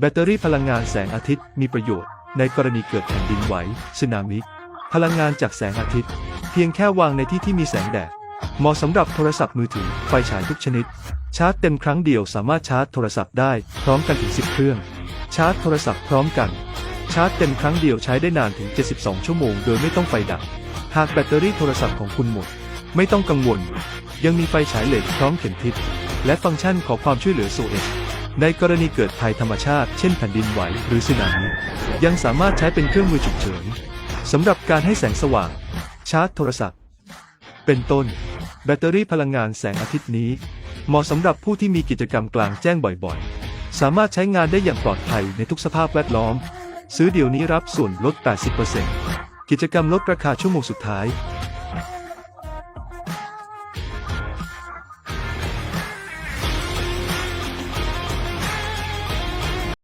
แบตเตอรี่พลังงานแสงอาทิตย์มีประโยชน์ ในกรณีเกิดแผ่นดินไหวสึนามิ พลังงานจากแสงอาทิตย์ เพียงแค่วางในที่ที่มีแสงแดด เหมาะสำหรับโทรศัพท์มือถือ ไฟฉายทุกชนิด ชาร์จเต็มครั้งเดียวสามารถชาร์จโทรศัพท์ได้พร้อมกันถึง 10 เครื่อง ชาร์จโทรศัพท์พร้อมกัน ชาร์จเต็มครั้งเดียวใช้ได้นานถึง 72 ชั่วโมง โดยไม่ต้องไฟดับ หากแบตเตอรี่โทรศัพท์ของคุณหมด ไม่ต้องกังวล ยังมีไฟฉายเหล็กพร้อมเข็มทิศ และฟังก์ชันขอความช่วยเหลือ SOS ในกรณีเกิดภัยธรรมชาติ เช่นแผ่นดินไหวหรือสึนามิยังสามารถใช้เป็นเครื่องมือฉุกเฉินสำหรับการให้แสงสว่าง ชาร์จโทรศัพท์ เป็นต้น แบตเตอรี่พลังงานแสงอาทิตย์นี้ เหมาะสำหรับผู้ที่มีกิจกรรมกลางแจ้งบ่อยๆ สามารถใช้งานได้อย่างปลอดภัยในทุกสภาพแวดล้อม ซื้อเดี๋ยวนี้รับส่วนลด 80%กิจกรรมลดราคาชั่วโมงสุดท้าย